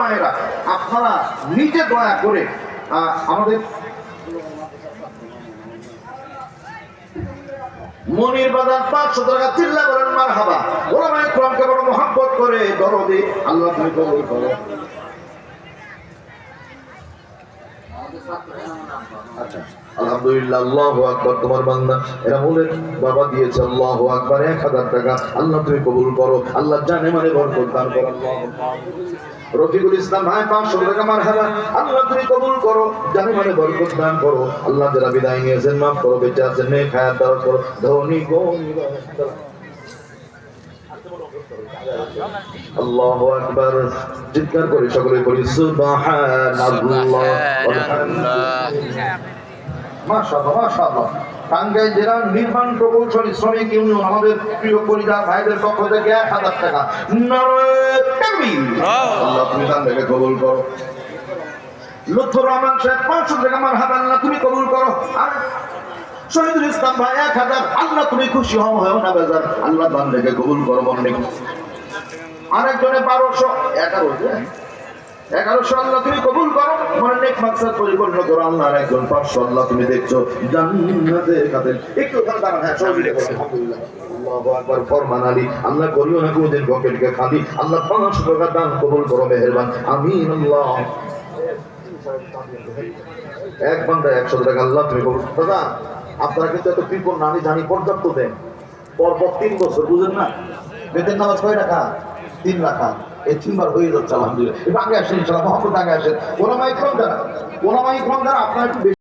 মায়েরা, আপনারা নিজে দয়া করে আমাদের মনির বাজার পাঁচশো টাকা চিল্লা করেন মার হাবা ওরা মায়ের ক্রমকে বড় মহাব্বত করে, দরদি আল্লাহ তুমি করো। আচ্ছা আলহামদুলিল্লাহ আল্লাহ আকবার, তোমার বান্দা। এরা বলে, বাবা দিয়েছে আল্লাহ আকবার, এক হাজার টাকা। আল্লাহ তুমি কবুল করো, আল্লাহ জানে মানে বরকত দান করো রফিকুল ইসলাম মার আল্লাহ তুমি কবুল করো, জানি মানে বরকত দান করো। বিদায় নিয়েছেন, মাফ করো, বেঁচে আছেন খায়াত দাওয়াত করো। ধনী গৌনী আল্লাহু আকবার। চিৎকার করে সকলে বলি সুবহানাল্লাহ। মাশাআল্লাহ মাশাআল্লাহ। টাঙ্গাইল জেলার নির্মাণ প্রকৌশলী শ্রমিক ইউনিয়ন আমাদের প্রিয় পরিবার ভাইদের পক্ষ থেকে এক হাজার টাকা। আল্লাহ তুমি কবুল করো। লুৎফর রহমান সাহেব পাঁচশো টাকা মার হাত আল্লাহ তুমি কবুল করো। শহীদুল ইসলাম ভাই, এক হাজার। আল্লাহ, তুমি খুশি হও না বেজার। আল্লাহ কবুল করো আরেকজনে বারোশো, এগারো? এগারোশো আল্লাহ, তুমি কবুল করো। পরিপূর্ণ করো। একজন আল্লাহ দেখছ। হ্যাঁ আল্লাহু করিও না পকেটকে আল্লাহ কবুল এক ঘণ্টা একশো টাকা আল্লাহ তুমি দাদা, আপনারা কিন্তু এত কৃপণ না আমি জানি পর্যাপ্ত দেন। পরপর তিন বছর, বুঝেন না? বেতন নামাজ ছয় টাকা তিন রাখা। এই তিনবার হয়ে যাচ্ছে, আলহামদুলিল্লাহ। আগে আসেন ইনশাল্লাহ আগে আসেন। ওলামাই ক্রম দ্বারা ওলামাই ক্রম দ্বারা আপনার একটু